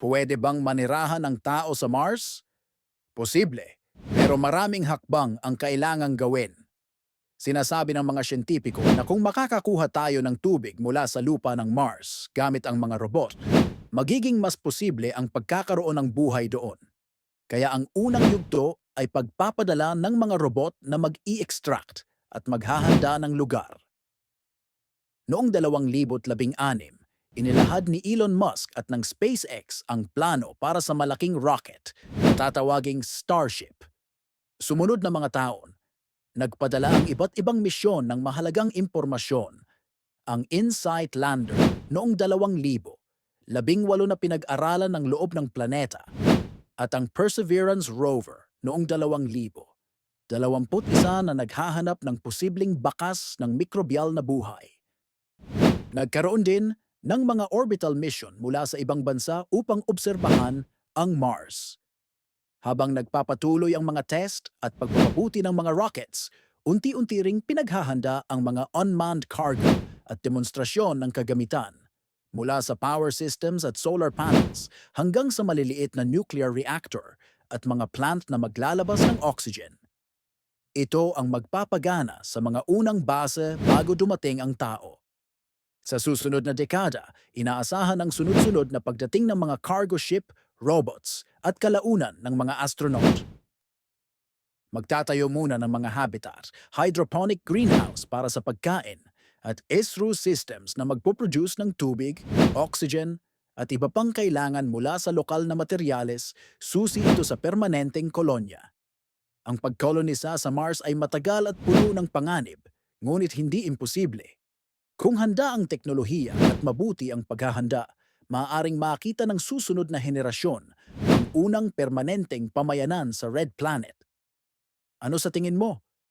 Pwede bang manirahan ng tao sa Mars? Posible, pero maraming hakbang ang kailangang gawin. Sinasabi ng mga siyentipiko na kung makakakuha tayo ng tubig mula sa lupa ng Mars gamit ang mga robot, magiging mas posible ang pagkakaroon ng buhay doon. Kaya ang unang yugto ay pagpapadala ng mga robot na mag-i-extract at maghahanda ng lugar. Noong 2016, inilahad ni Elon Musk at ng SpaceX ang plano para sa malaking rocket na tatawaging Starship. Sumunod na mga taon, nagpadala ang iba't ibang misyon ng mahalagang impormasyon. Ang InSight Lander noong 2000, labing walo na pinag-aralan ng loob ng planeta at ang Perseverance Rover noong 2000, 21 na naghahanap ng posibleng bakas ng mikrobial na buhay. Nagkaroon din ng mga orbital mission mula sa ibang bansa upang obserbahan ang Mars. Habang nagpapatuloy ang mga test at pagpapabuti ng mga rockets, unti-unti ring pinaghahanda ang mga unmanned cargo at demonstrasyon ng kagamitan. Mula sa power systems at solar panels hanggang sa maliliit na nuclear reactor at mga plant na maglalabas ng oxygen. Ito ang magpapagana sa mga unang base bago dumating ang tao. Sa susunod na dekada, inaasahan ang sunod-sunod na pagdating ng mga cargo ship, robots, at kalaunan ng mga astronaut. Magtatayo muna ng mga habitat, hydroponic greenhouse para sa pagkain, at ESRU systems na magpoproduce ng tubig, oxygen, at iba pang kailangan mula sa lokal na materyales, susi ito sa permanenteng kolonya. Ang pagkolonisa sa Mars ay matagal at puno ng panganib, ngunit hindi imposible. Kung handa ang teknolohiya at mabuti ang paghahanda, maaaring makita ng susunod na henerasyon ang unang permanenteng pamayanan sa Red Planet. Ano sa tingin mo?